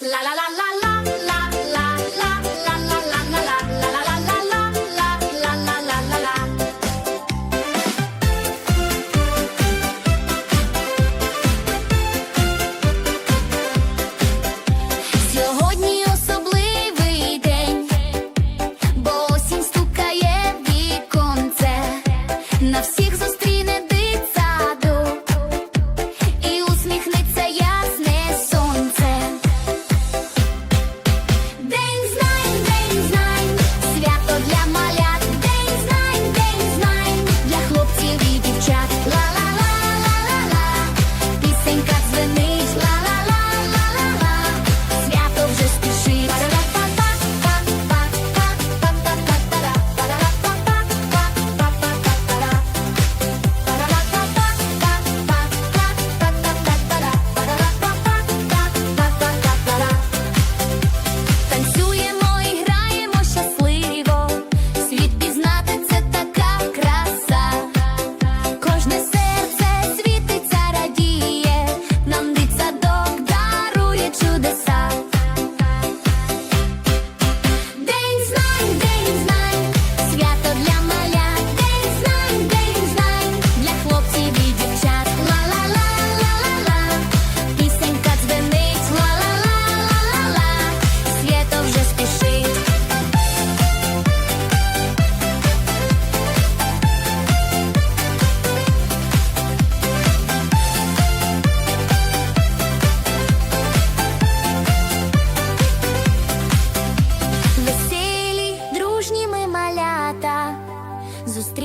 La la la la la la.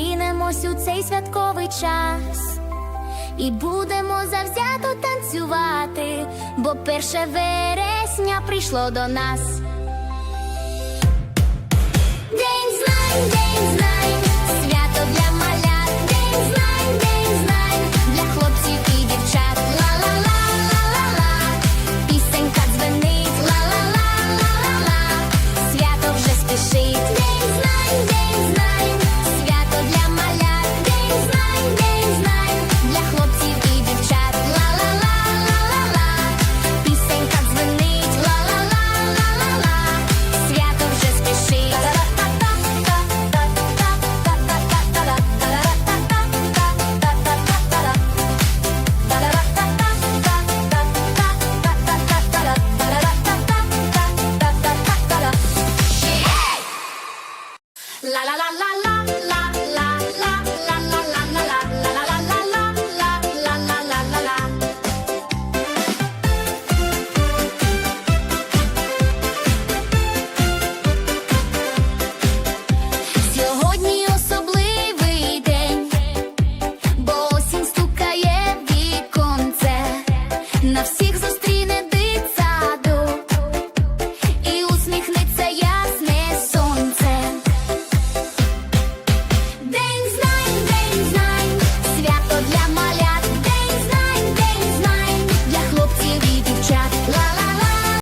зустрінемось у цей святковий час і будемо завзято танцювати, бо перше вересня прийшло до нас. День знань,